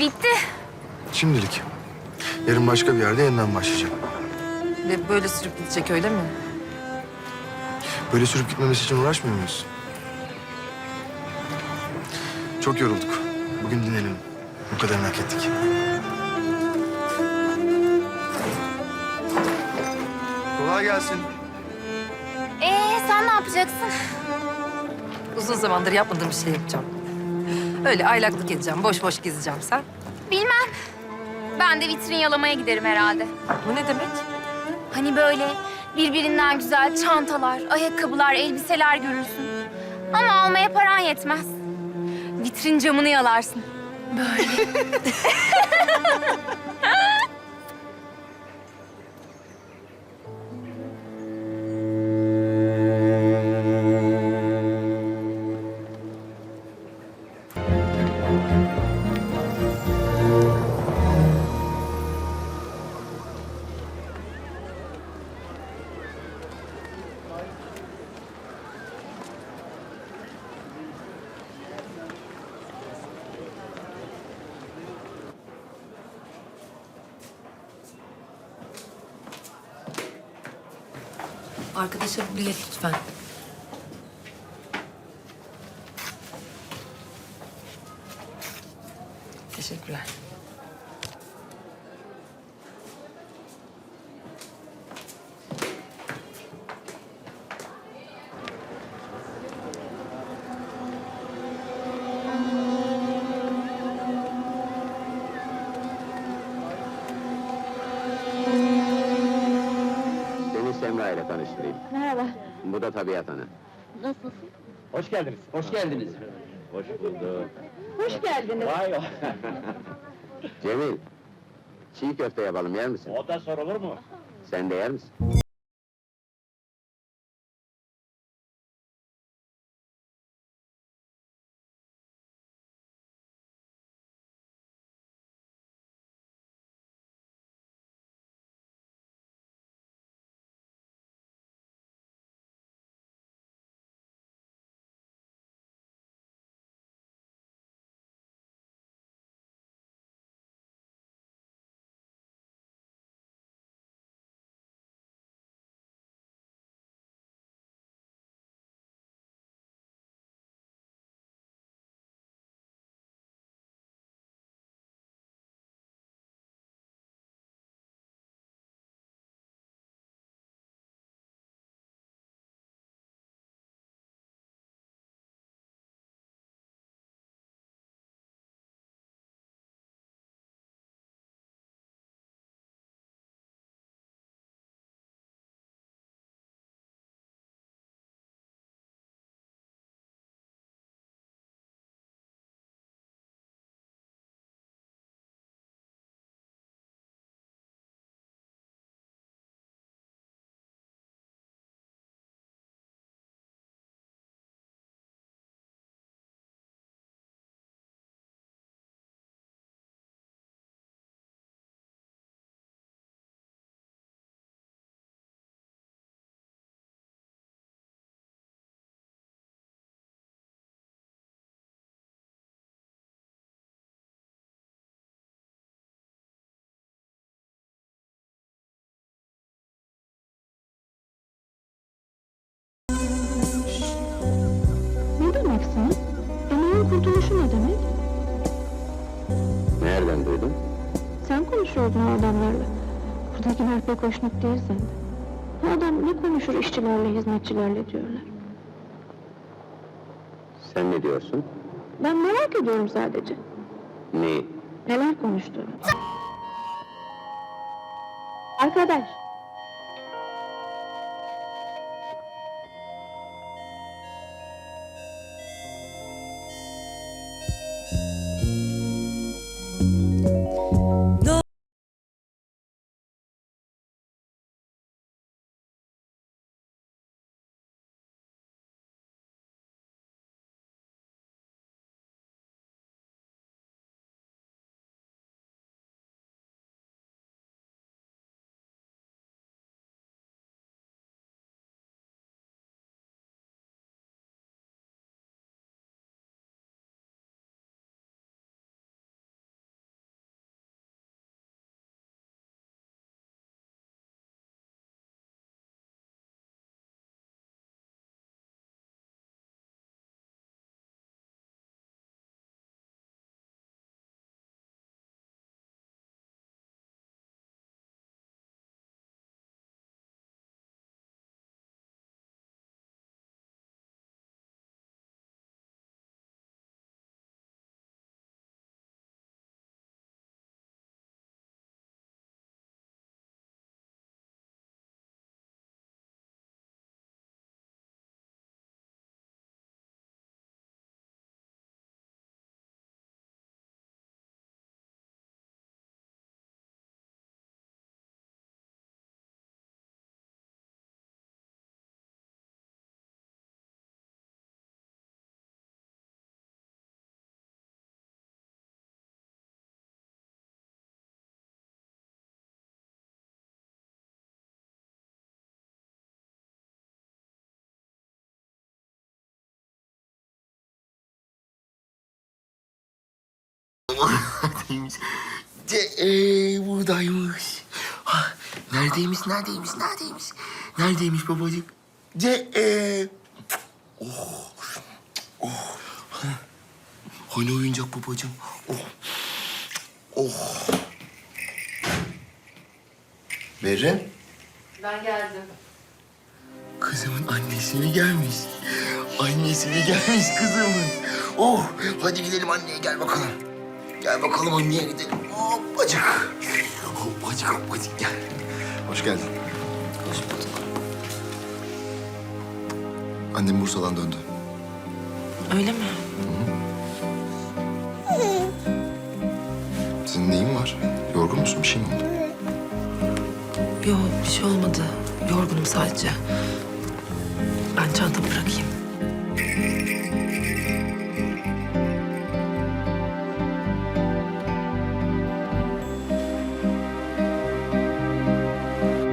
Bitti. Şimdilik. Yarın başka bir yerde yeniden başlayacağım. Ve böyle sürüp gidecek öyle mi? Böyle sürüp gitmemesi için uğraşmıyor muyuz? Çok yorulduk. Bugün dinlenelim. Bu kadarını hak ettik. Kolay gelsin. Ee sen ne yapacaksın? Uzun zamandır yapmadığım bir şey yapacağım. Öyle aylaklık edeceğim, boş boş gezeceğim sen. Bilmem. Ben de vitrin yalamaya giderim herhalde. Bu ne demek? Hani böyle birbirinden güzel çantalar, ayakkabılar, elbiseler görürsün. Ama almaya paran yetmez. Vitrin camını yalarsın. Arkadaşa bilet lütfen. Teşekkürler. İle tanıştırayım. Merhaba, Bu da Tabiat Hanım. nasılsın? Hoş geldiniz. Hoş geldiniz. Hoş bulduk. Hoş geldiniz. Vay o. Cemil, çiğ köfte yapalım yer misin? o da sorulur mu? Sen de yer misin? Kurtuluşu ne demek? Nereden duydun? Sen konuşuyordun o adamlarla. Buradakiler pek hoşnut değil senden. Bu adam ne konuşur işçilerle, hizmetçilerle diyorlar. Sen ne diyorsun? Ben merak ediyorum sadece. Neyi? Neler konuştuğunu. Arkadaş, Neredeymiş? De, ee, buradaymış. Ha, neredeymiş, neredeymiş, neredeymiş? Neredeymiş babacık? De, ee. Oh, oh. Ha. Hani oyuncak babacığım? Oh, oh. Berrin? Ben geldim. Kızımın annesi mi gelmiş? Annesi mi gelmiş kızımın? Oh, hadi gidelim anneye gel bakalım. Gel bakalım anneye gidelim. Hoppacık. Hoppacık hoppacık gel. Hoş geldin. Hoş bulduk. Annem Bursa'dan döndü. Öyle mi? Senin neyin var? Yorgun musun? Bir şey mi oldu? Yok bir şey olmadı. Yorgunum sadece. Ben çantamı bırakayım.